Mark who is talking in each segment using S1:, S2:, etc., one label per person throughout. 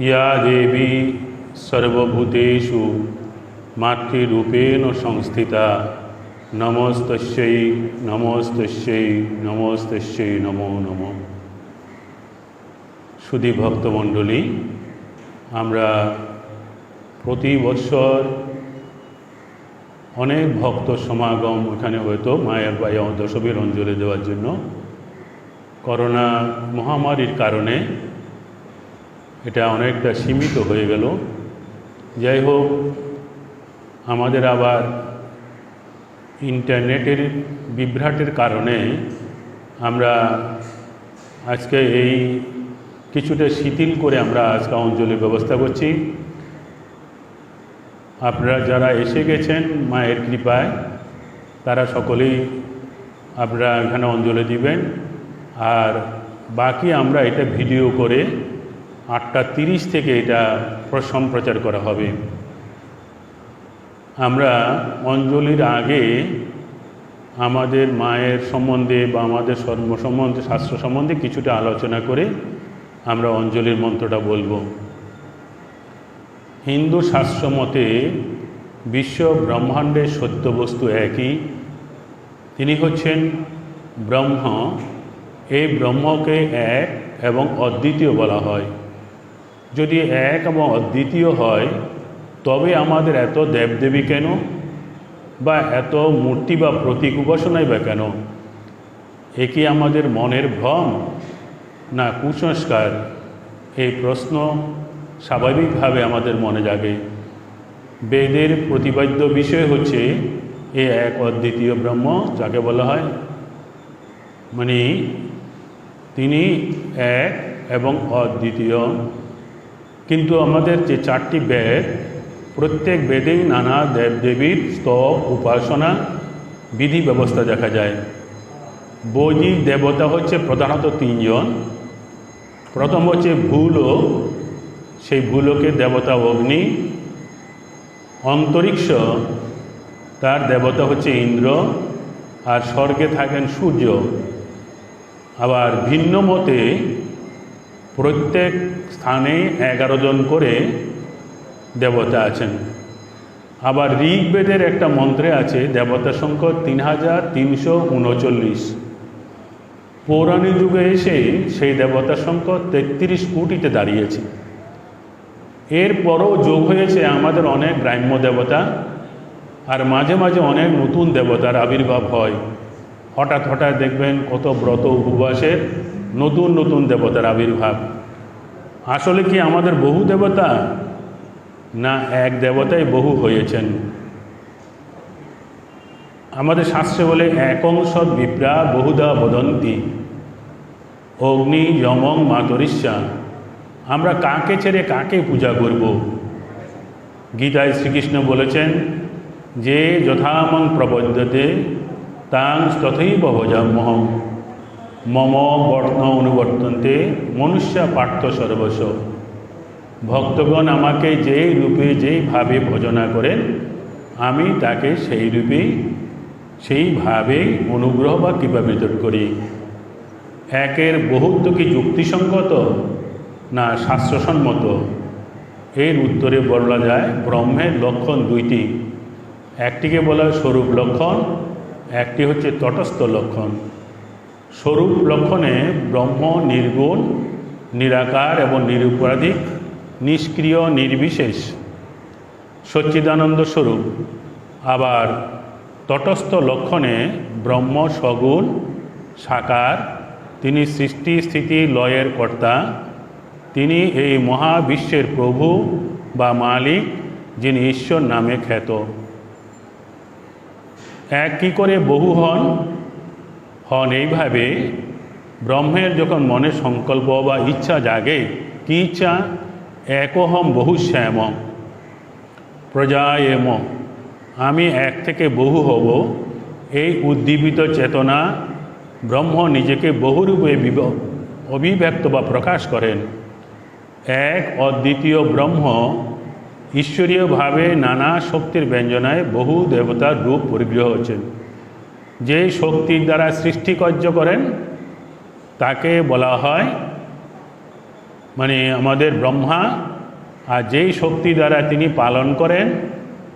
S1: ইয়া দেবী সর্বভূতেষু মাতৃরূপেণ সংস্থিতা। নমস্তস্যৈ নমস্তস্যৈ নমস্তস্যৈ, নমো, নমঃ। সুধী ভক্তমণ্ডলী, আমরা প্রতি বৎসর অনেক ভক্ত সমাগম এখানে হয়তো মায়ের বাই দশমীর অঞ্জলি দেওয়ার জন্য। করোনা মহামারীর কারণে এটা অনেকটা সীমিত হয়ে গেল। যাই হোক, আমাদের আবার ইন্টারনেটের বিভ্রাটের কারণে আমরা আজকে এই কিছুটা শিথিল করে আমরা আজকে অঞ্জলির ব্যবস্থা করছি। আপনারা যারা এসে গেছেন মায়ের কৃপায়, তারা সকলেই আপনারা এখানে অঞ্জলি দিবেন। আর বাকি আমরা এটা ভিডিও করে আটটা তিরিশ থেকে এটা সম্প্রচার করা হবে। আমরা অঞ্জলির আগে আমাদের মায়ের সম্বন্ধে বা আমাদের সর্ব সম্বন্ধে, শাস্ত্র সম্বন্ধে কিছুটা আলোচনা করে আমরা অঞ্জলির মন্ত্রটা বলব। হিন্দু শাস্ত্র মতে বিশ্ব ব্রহ্মাণ্ডের সত্যবস্তু একই। তিনি হচ্ছেন ব্রহ্ম। এই ব্রহ্মকে এক এবং অদ্বিতীয় বলা হয়। যদি এক এবং অদ্বিতীয় হয়, তবে আমাদের এত দেবদেবী কেন? বা এত মূর্তি বা প্রতীক উপাসনাই বা কেন? এ কি আমাদের মনের ভ্রম না কুসংস্কার? এই প্রশ্ন স্বাভাবিকভাবে আমাদের মনে জাগে। বেদের প্রতিপাদ্য বিষয় হচ্ছে, এ এক অদ্বিতীয় ব্রহ্ম যাকে বলা হয়। মানে তিনি এক এবং অদ্বিতীয়। কিন্তু আমাদের যে চারটি বেদ, প্রত্যেক বেদেই নানা দেবদেবীর স্তব, উপাসনা, বিধি ব্যবস্থা দেখা যায়। বৈদিক দেবতা হচ্ছে প্রধানত তিনজন। প্রথম হচ্ছে ভূলোক সেই ভূলোকের দেবতা অগ্নি। অন্তরিক্ষ, তার দেবতা হচ্ছে ইন্দ্র। আর স্বর্গে থাকেন সূর্য। আবার ভিন্ন মতে প্রত্যেক স্থানে এগারো জন করে দেবতা আছেন। আবার ঋগ্বেদের একটা মন্ত্রে আছে, দেবতা সংখ্যা তিন হাজার তিনশো উনচল্লিশ। পৌরাণিক যুগে এসে সেই দেবতা সংখ্যা তেত্রিশ কোটিতে দাঁড়িয়েছে। এরপরও যোগ হয়েছে আমাদের অনেক গ্রাম্য দেবতা, আর মাঝে মাঝে অনেক নতুন দেবতার আবির্ভাব হয়। হঠাৎ হঠাৎ দেখবেন কত ব্রত উপবাসের নতুন নতুন দেবতার আবির্ভাব। আসলে কি আমাদের বহু দেবতা? না, এক দেবতাই বহু হয়েছেন। আমাদের শাস্ত্রে বলে একংশ বিপ্রা বহুদা বদন্তি। অগ্নি যমং মাতরিষ্যা আমরা কাকে ছেড়ে কাকে পূজা করব? গীতায় শ্রীকৃষ্ণ বলেছেন, যে যথামং প্রবদ্ধতে তাং তথৈব ভজামহম মম বর্ণ অনুবর্তন্তে মনুষ্য পার্থ সর্বস্ব। ভক্তগণ আমাকে যেই রূপে যেইভাবে ভজনা করেন, আমি তাকে সেই রূপেই সেইভাবেই অনুগ্রহ বা কৃপা বিতরণ করি। একের বহুত্ব কি যুক্তিসঙ্গত? না শাস্ত্রসম্মত। এর উত্তরে বলা যায় ব্রহ্মের লক্ষণ দুইটি। একটিকে বলা হয় স্বরূপ লক্ষণ, একটি হচ্ছে তটস্থ লক্ষণ। স্বরূপ লক্ষণে ব্রহ্ম, নির্গুণ, নিরাকার এবং নিরুপরাধিক, নিষ্ক্রিয়, নির্বিশেষ। সচ্চিদানন্দ স্বরূপ। আবার তটস্থ লক্ষণে ব্রহ্ম, সগুণ, সাকার, তিনি সৃষ্টি, স্থিতি, লয়ের কর্তা, তিনি এই মহাবিশ্বের প্রভু বা মালিক, যিনি ঈশ্বর নামে খ্যাত। এক কী করে বহু হন? হন এইভাবে ব্রহ্মের যখন মনে সংকল্প বা ইচ্ছা জাগে, কী ইচ্ছা? একহম বহু শ্যাম প্রজায়েম। আমি এক থেকে বহু হব। এই উদ্দীপিত চেতনা ব্রহ্ম নিজেকে বহুরূপে অভিব্যক্ত বা প্রকাশ করেন। এক অদ্বিতীয় ব্রহ্ম ঈশ্বরীয়ভাবে নানা শক্তির ব্যঞ্জনায় বহু দেবতার রূপ পরিগ্রহ হচ্ছেন। যে শক্তির দ্বারা সৃষ্টিকার্য করেন, তাকে বলা হয় মানে আমাদের ব্রহ্মা, আর যেই শক্তি দ্বারা তিনি পালন করেন,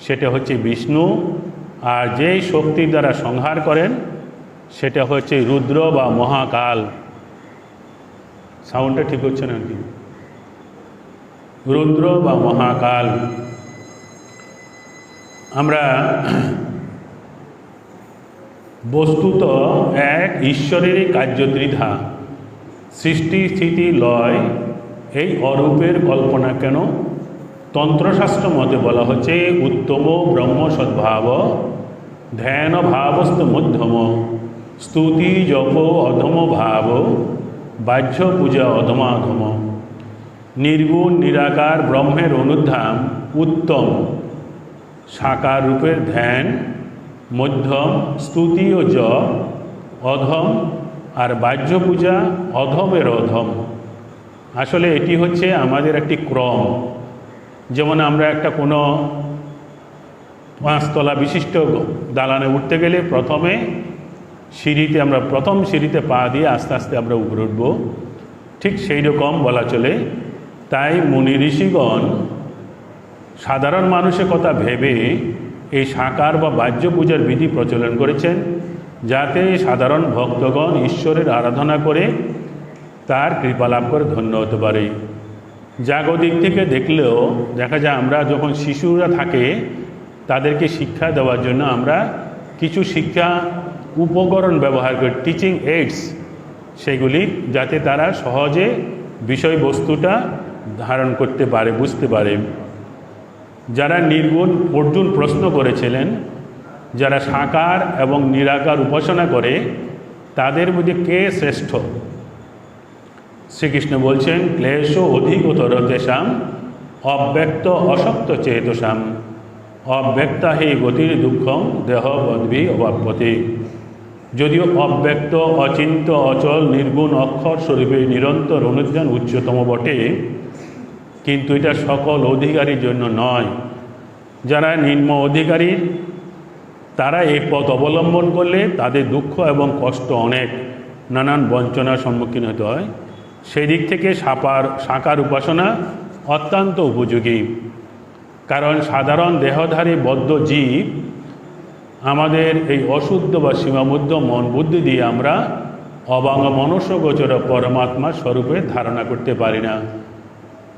S1: সেটা হচ্ছে বিষ্ণু, আর যেই শক্তি দ্বারা সংহার করেন, সেটা হচ্ছে রুদ্র বা মহাকাল। সাউন্ডটা ঠিক হচ্ছে না কি রুদ্র বা মহাকাল। আমরা বস্তুত এক ঈশ্বরেরই কার্য ত্রিধা সৃষ্টি, স্থিতি, লয়, এই অরূপের কল্পনা কেন? তন্ত্রশাস্ত্র মতে বলা হচ্ছে, উত্তম ব্রহ্ম সদ্ভাব, ধ্যান ভাবস্ত মধ্যম, স্তুতি জপ অধম ভাব, বাহ্য পূজা অধমাধম। নির্গুণ, নিরাকার ব্রহ্মের অনুধাম উত্তম, সাকার রূপের ধ্যান মধ্যম, স্তুতি ও জপ অধম আর বাহ্য পূজা অধমের অধম। আসলে এটি হচ্ছে আমাদের একটি ক্রম। যেমন আমরা একটা কোনো পাঁচতলা বিশিষ্ট দালানে উঠতে গেলে প্রথমে সিঁড়িতে আমরা, প্রথম সিঁড়িতে পা দিয়ে আস্তে আস্তে আমরা উপরে উঠব। ঠিক সেই রকম বলা চলে। তাই মুনি ঋষিগণ সাধারণ মানুষের কথা ভেবে এই সাকার বা বাহ্য পূজার বিধি প্রচলন করেছেন, যাতে সাধারণ ভক্তগণ ঈশ্বরের আরাধনা করে তার কৃপা লাভ করে ধন্য হতে পারে। জাগতিক থেকে দেখলেও, দেখা যায় আমরা যখন শিশুরা থাকে, তাদেরকে শিক্ষা দেওয়ার জন্য আমরা কিছু শিক্ষা উপকরণ ব্যবহার করি টিচিং এইডস সেগুলি যাতে তারা সহজে বিষয়বস্তুটা ধারণ করতে পারে, বুঝতে পারে। যারা নির্গুণ অর্জুন প্রশ্ন করেছিলেন, যারা সাকার এবং নিরাকার উপাসনা করে, তাদের মধ্যে কে শ্রেষ্ঠ? শ্রীকৃষ্ণ বলছেন, ক্লেশ অধিকতর তেষাম, অব্যক্ত অসক্ত চেতসাম, অব্যক্তা হি গতির দুঃখম দেহ বদ্ভি অবাপ্যতে। যদিও অব্যক্ত অচিন্ত অচল, নির্গুণ অক্ষর স্বরূপে নিরন্তর অনুজ্ঞান উচ্চতম বটে কিন্তু এটা সকল অধিকারীর জন্য নয়। যারা নিম্ন অধিকারী, তারা এই পথ অবলম্বন করলে তাদের দুঃখ এবং কষ্ট অনেক নানান বঞ্চনার সম্মুখীন হতে হয়। সেই দিক থেকে সাপার সাকার উপাসনা অত্যন্ত উপযোগী। কারণ সাধারণ দেহধারী বদ্ধ জীব আমাদের এই অশুদ্ধ বা সীমাবদ্ধ মন বুদ্ধি দিয়ে আমরা অবাঙ্গ মনস্যগোচর পরমাত্মা স্বরূপে ধারণা করতে পারি না।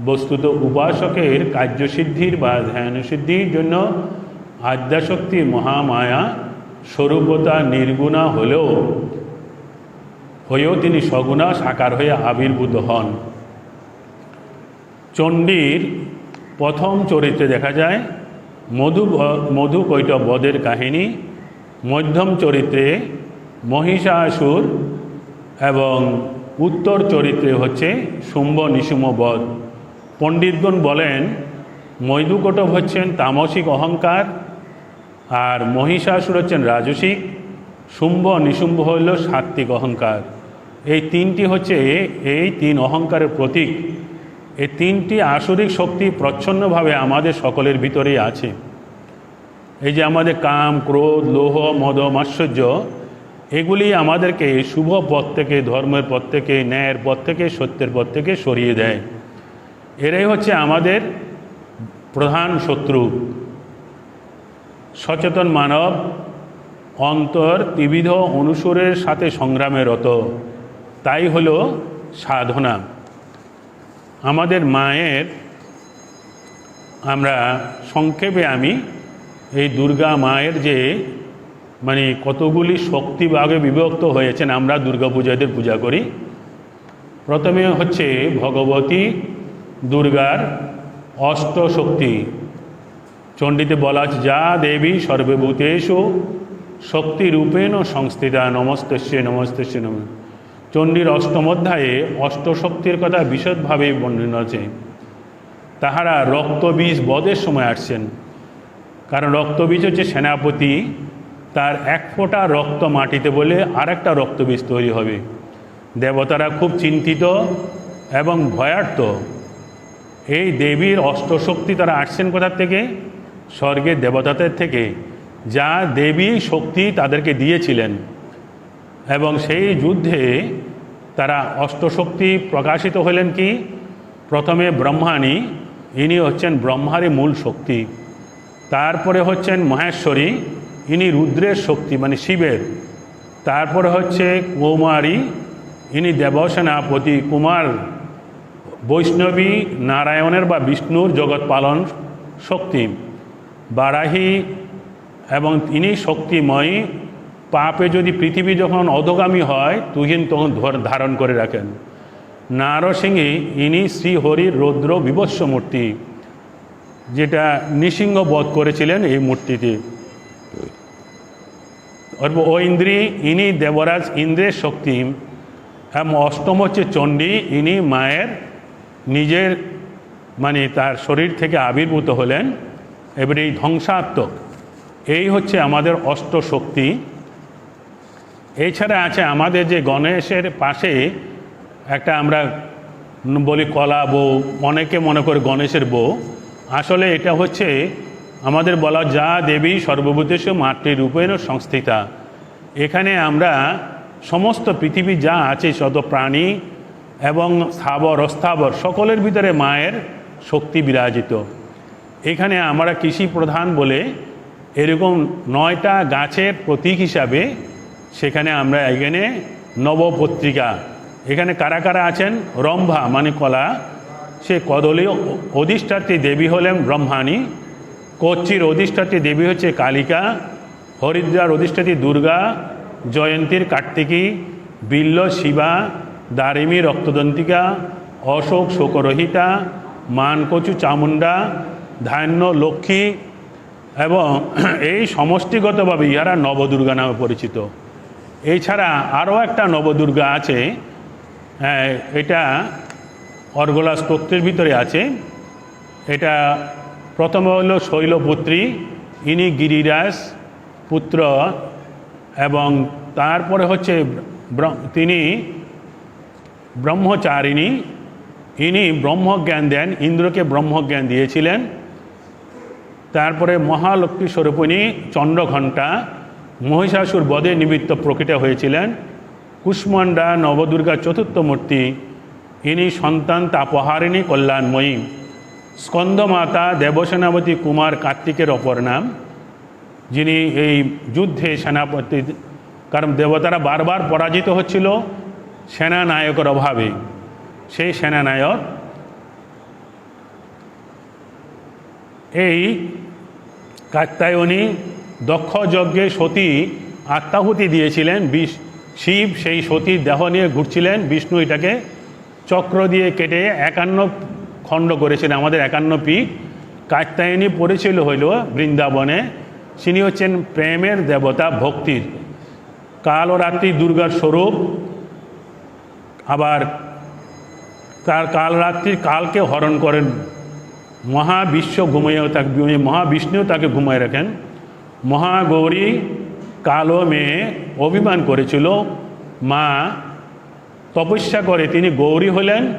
S1: বস্তুত উপাসকের কার্যসিদ্ধির বা ধ্যান সিদ্ধির জন্য আদ্যাশক্তি মহামায়া স্বরূপতা নির্গুণা হলেও হয়েও তিনি সগুণা সাকার হয়ে আবির্ভূত হন। চণ্ডীর প্রথম চরিত্রে দেখা যায় মধু মধু কৈটব বধের কাহিনী, মধ্যম চরিত্রে মহিষাসুর এবং উত্তর চরিত্রে হচ্ছে শুম্ভ নিশুম্ভ বধ। পণ্ডিতগণ বলেন মৈদুকটব হচ্ছেন তামসিক অহংকার, আর মহিষাসুর হচ্ছেন রাজসিক, শুম্ভ নিশুম্ভ হইল সাত্ত্বিক অহংকার। এই তিনটি হচ্ছে এই তিন অহংকারের প্রতীক। এই তিনটি আসরিক শক্তি প্রচ্ছন্নভাবে আমাদের সকলের ভিতরেই আছে। এই যে আমাদের কাম, ক্রোধ, লোহ, মদ মাশ্চর্য এগুলি আমাদেরকে শুভ পথ থেকে, ধর্মের পথ থেকে, ন্যায়ের পথ থেকে, সত্যের পথ থেকে সরিয়ে দেয়। এরাই হচ্ছে আমাদের প্রধান শত্রু। সচেতন মানব, অন্তর ত্রিবিধ অনুসরের সাথে সংগ্রামে রত। তাই হলো সাধনা। আমাদের মায়ের আমরা সংক্ষেপে আমি এই দুর্গা মায়ের যে মানে কতগুলি শক্তি ভাগে বিভক্ত হয়েছেন, আমরা দুর্গা পূজাদের পূজা করি। প্রথমে হচ্ছে ভগবতী দুর্গার অষ্টশক্তি। চণ্ডীতে বলা আছে যা দেবী সর্বভূতেষু শক্তিরূপেণ সংস্থিতা নমস্তস্যে নমস্তস্যে নম। চণ্ডীর অষ্টম অধ্যায়ে অষ্টশক্তির কথা বিশদভাবে বর্ণনা আছে। তাহারা রক্তবীজ বধের সময় আসছেন। কারণ রক্তবীজ হচ্ছে সেনাপতি, তার এক ফোঁটা রক্ত মাটিতে বলে আর একটা রক্তবীজ তৈরি হবে। দেবতারা খুব চিন্তিত এবং ভয়ার্থ এই দেবীর অষ্টশক্তি তারা আসছেন কোথার থেকে? স্বর্গের দেবতাদের থেকে, যা দেবী শক্তি তাদেরকে দিয়েছিলেন। এবং সেই যুদ্ধে তারা অষ্টশক্তি প্রকাশিত হলেন কি? প্রথমে ব্রহ্মাণী, ইনি হচ্ছেন ব্রহ্মারই মূল শক্তি। তারপরে হচ্ছেন মহেশ্বরী, ইনি রুদ্রের শক্তি মানে শিবের। তারপরে হচ্ছে কৌমারী, ইনি দেবসেনাপতি কুমার বৈষ্ণবী, নারায়ণের বা বিষ্ণুর জগৎ পালন শক্তি, বারাহী এবং তিনি শক্তিময়ী। পাপে যদি পৃথিবী যখন অধগামী হয়, তুহিন তখন ধর- ধারণ করে রাখেন। নারসিংহী, ইনি শ্রীহরির রৌদ্র বিভৎস মূর্তি, যেটা নৃসিংহ বধ করেছিলেন এই মূর্তিটি। ও ইন্দ্রী, ইনি দেবরাজ ইন্দ্রের শক্তি, এবং অষ্টম হচ্ছে চণ্ডী, ইনি মায়ের নিজের মানে তার শরীর থেকে আবির্ভূত হলেন এবার এই ধ্বংসাত্মক। এই হচ্ছে আমাদের অষ্ট শক্তি। এছাড়া আছে আমাদের যে গণেশের পাশে একটা আমরা বলি কলা বউ, অনেকে মনে করে গণেশের বউ। আসলে এটা হচ্ছে আমাদের বলা যা দেবী সর্বভূতেশ মাতৃরূপেণ সংস্থিতা। এখানে আমরা সমস্ত পৃথিবী যা আছে শত প্রাণী এবং স্থাবর, অস্থাবর, সকলের ভিতরে মায়ের শক্তি বিরাজিত। এখানে আমরা কৃষি প্রধান বলে এরকম নয়টা গাছের প্রতীক হিসাবে সেখানে আমরা এখানে নবপত্রিকা, এখানে কারা কারা আছেন? রম্ভা মানে কলা। সে কদলী অধিষ্ঠাত্রী দেবী হলেন ব্রহ্মাণী, কচ্ছির অধিষ্ঠাত্রী দেবী হচ্ছে কালিকা হরিদ্রার অধিষ্ঠাত্রী দুর্গা, জয়ন্তীর কার্তিকী, বিল্ল, শিবা দারিমী রক্তদন্তিকা অশোক শোকরহিতা মানকচু চামুন্ডা ধান্য লক্ষ্মী এবং এই সমষ্টিগতভাবে ইহারা নবদুর্গা নামে পরিচিত। এছাড়া আরও একটা নবদুর্গা আছে হ্যাঁ, এটা অর্গলা স্তোত্রের ভিতরে আছে। এটা প্রথমে হলো শৈলপুত্রী ইনি গিরিরাজ পুত্র এবং তারপরে হচ্ছে তিনি ব্রহ্মচারিণী, ইনি ব্রহ্মজ্ঞান দেন, ইন্দ্রকে ব্রহ্মজ্ঞান দিয়েছিলেন। তারপরে মহালক্ষ্মী স্বরূপিণী চন্দ্রঘণ্টা, মহিষাসুর বদে নিমিত্ত প্রকৃত হয়েছিলেন। কুষ্মণ্ডা নবদুর্গা চতুর্থ মূর্তি, ইনি সন্তান তাপহারিণী কল্যাণময়ী। স্কন্দমাতা দেবসেনাপতি কুমার কার্তিকের অপর নাম, যিনি এই যুদ্ধে সেনাপতি, কারণ দেবতারা বারবার পরাজিত হচ্ছিল। সেনানায়কের অভাবে, সেই সেনানায়ক এই কাত্যায়নী দক্ষ যজ্ঞে সতী আত্মাহুতি দিয়েছিলেন, বিষ, শিব সেই সতীর দেহ নিয়ে ঘুরছিলেন, বিষ্ণু এটাকে চক্র দিয়ে কেটে একান্ন খণ্ড করেছিলেন, আমাদের একান্ন পীঠ। কাত্যায়নী পড়েছিল হইল বৃন্দাবনে, তিনি হচ্ছেন প্রেমের দেবতা, ভক্তির। কাল ও রাত্রি দুর্গার স্বরূপ আবার তার কাল রাত্রির কালকে হরণ করেন। মহাবিশ্ব ঘুমিয়েও তাকে মহাবিষ্ণুও তাকে ঘুমিয়ে রাখেন। মহাগৌরী কালো মেয়ে অভিমান করেছিল। মা তপস্যা করে তিনি গৌরী হলেন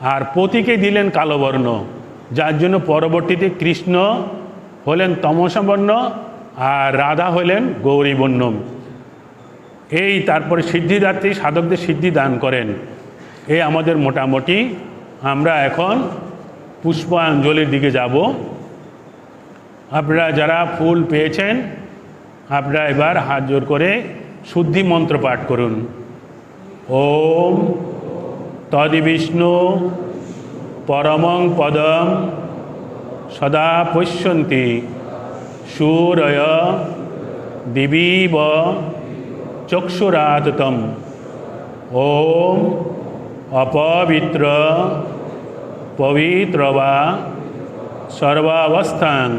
S1: আর পতিকে দিলেন কালো বর্ণ যার জন্য পরবর্তীতে কৃষ্ণ হলেন তমসবর্ণ আর রাধা হলেন গৌরীবর্ণ। এই তারপরে সিদ্ধিদাত্রী সাধকদের সিদ্ধি দান করেন। এই আমাদের মোটামুটি আমরা এখন পুষ্পাঞ্জলির দিকে যাব। আপনারা যারা ফুল পেয়েছেন, আপনারা এবার হাত জোর করে শুদ্ধি মন্ত্র পাঠ করুন। ওম তদিবিষ্ণু পরমং পদম সদা পশ্যন্তি, সুরয় দিবীব চক্ষুরাততম ওম অপবিত্র পবিত্র বা সর্বাবস্থান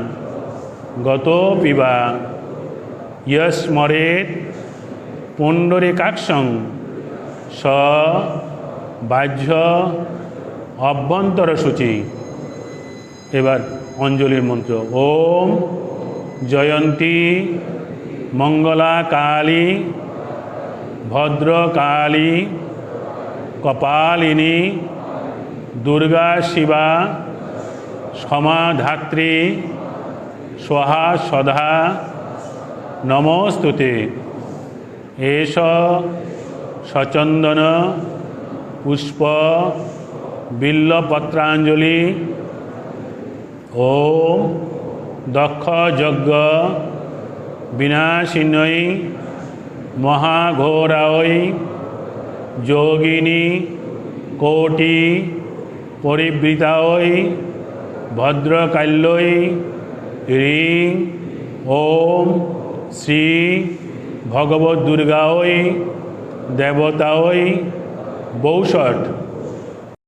S1: গত পিবা ইয়স্মরেত পুণ্ডরিকাক্ষং স বাহ্য অভ্যন্তর সূচি এবার অঞ্জলির মন্ত্র ওম জয়ন্তী মঙ্গলা কালী ভদ্রকালী, কপালিনী, দুর্গা শিবা, সমাধাত্রী স্বহা সদা নমস্তুতে। এষ সচন্দন, পুষ্প, বিল্লপত্রাঞ্জলি, ওম দক্ষ যজ্ঞ বিনাশিনৈ মহাঘোরায় যোগিনী কোটি পরিবৃতাই ভদ্রকাল্যই রিং ওম শ্রী ভগবত দুর্গাই দেবতাই বৌষট।